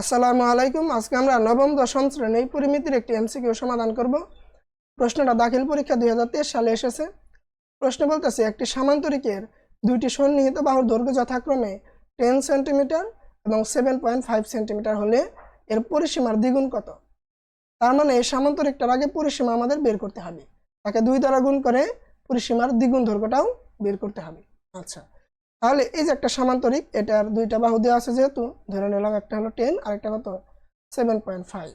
আসসালামু আলাইকুম। আজকে আমরা নবম, দশম শ্রেণি পরিমিতির একটি এমসিকিউ সমাধান করব। প্রশ্নটা দাখিল পরীক্ষা দুই হাজার তেইশ সালে এসেছে। প্রশ্ন বলতেছে, একটি সামান্তরিকের দুইটি সন্নিহিত বাহুর দৈর্ঘ্য যথাক্রমে টেন সেন্টিমিটার এবং সেভেন পয়েন্ট ফাইভ সেন্টিমিটার হলে এর পরিসীমার দ্বিগুণ কত? তার মানে এই সামান্তরিকটার আগে পরিসীমা আমাদের বের করতে হবে। তাকে দুই দ্বারা গুণ করে পরিসীমার দ্বিগুণ দৈর্ঘ্যটাও বের করতে হবে। আচ্ছা তাহলে এই যে একটা সামান্তরিক এটার দুইটা বাহু দেওয়া আছে যেহেতু ধরে নিলাম একটা হলো টেন আর একটা কত? সেভেন পয়েন্ট ফাইভ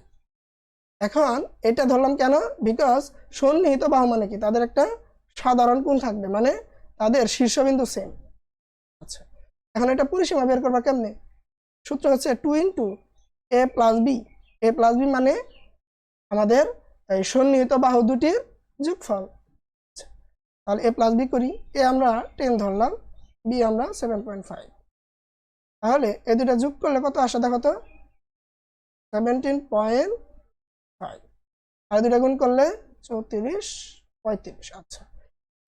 এখন এটা ধরলাম কেন? বিকজ সন্নিহিত বাহু মানে কি? তাদের একটা সাধারণ কোণ থাকবে মানে তাদের শীর্ষবিন্দু সেম আচ্ছা এখন এটা পরিসীমা বের করবা কেমনে? সূত্র হচ্ছে two into a plus b a plus b মানে আমাদের এই সন্নিহিত বাহু দুটির যোগফল। আচ্ছা, তাহলে এ প্লাস বি করি। এ আমরা টেন ধরলাম। বি আমরা সেভেন পয়েন্ট ফাইভ তাহলে এ দুটা যোগ করলে কত আসে দেখো তো? সেভেন্টিন পয়েন্ট ফাইভ আর দুটা গুণ করলে চৌত্রিশ পঁয়ত্রিশ। আচ্ছা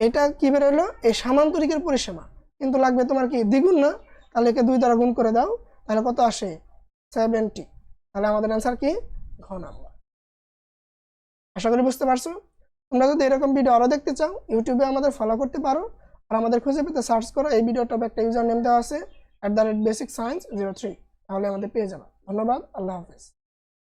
এটা কি বেরোলো এই সামান্তরিকের পরিসীমা। কিন্তু লাগবে তোমার কি? দ্বিগুণ না? তাহলে একে দুই দ্বারা গুণ করে দাও। তাহলে কত আসে? সেভেন্টি তাহলে আমাদের অ্যান্সার কি? ঘ নাম্বার আশা করি বুঝতে পারছ? তোমরা যদি এরকম ভিডিও আরও দেখতে চাও ইউটিউবে আমাদের ফলো করতে পারো। আর আমাদের খুঁজে পেতে সার্চ করো, এই ভিডিও টপে একটা ইউজার নেম দেওয়া আছে at the rate basic science zero three তাহলে আমাদের পেয়ে যাবে। ধন্যবাদ, আল্লাহ হাফেজ।